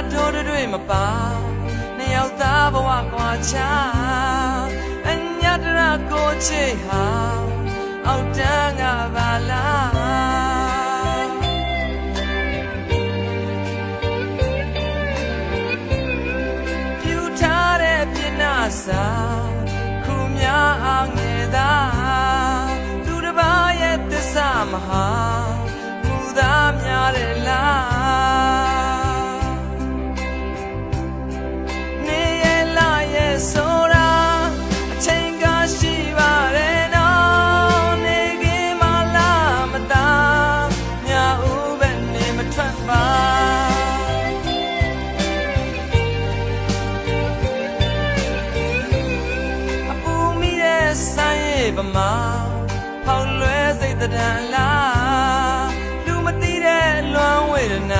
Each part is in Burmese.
ထင်ကြရလာတို့တွေမပါနှစ်ယောက်သားဘဝကွာချအညတရကိုချေဟာအောက်တန်းကပါလား ဆိုင်ရဲ့ပမာဖောက်လွဲစိတ်တံလားလူမသိတဲ့လွမ်းဝေဒနာ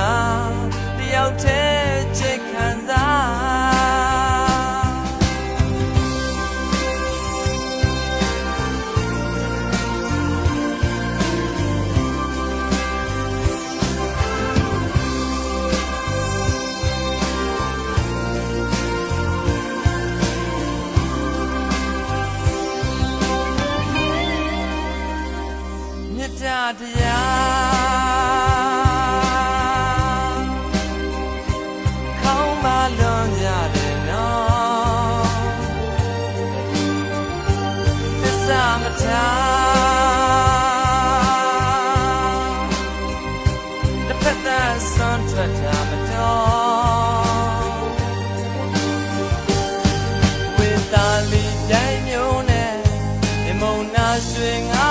မေတ္တာတရားခေါင်းမလွန်ကြတယ်နော်သစ္စာမထားတစ်ဖက်သက်ဆွမ်းထွက်တာမတော်ဝေတာလီတိုင်းမျိုးနဲ့ဒီမုံနာရွှေငါ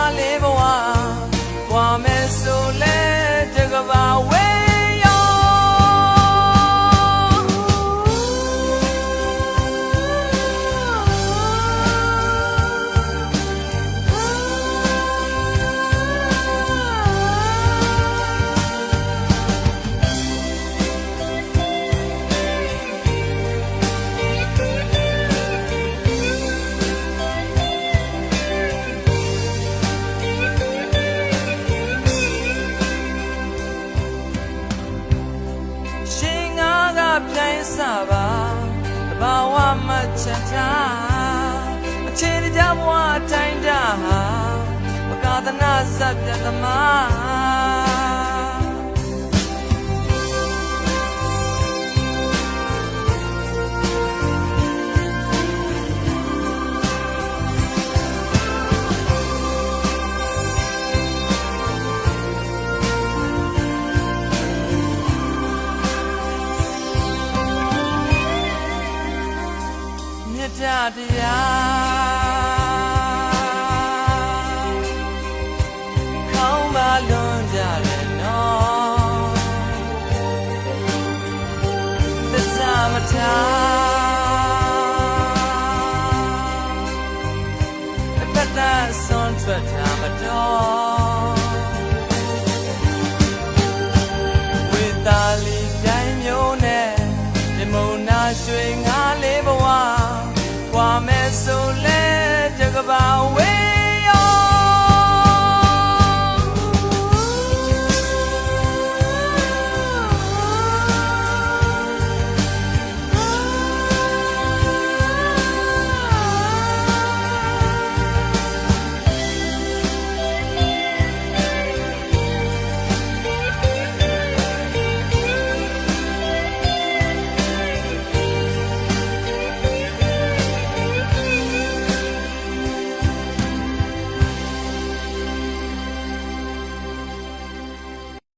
ပြိုင်စပါတဘာဝမချမ်းသာအခြေတကြဘဝတိုင်းတာဟာပကာသနာစပ်ပြတ်သမား ကြတရားခေါင်းပါလွန်ကြတယ်နော်သစ္စာမထားအတ္တဆွန်ထွက်တာမတော်ဝေတာလီ away.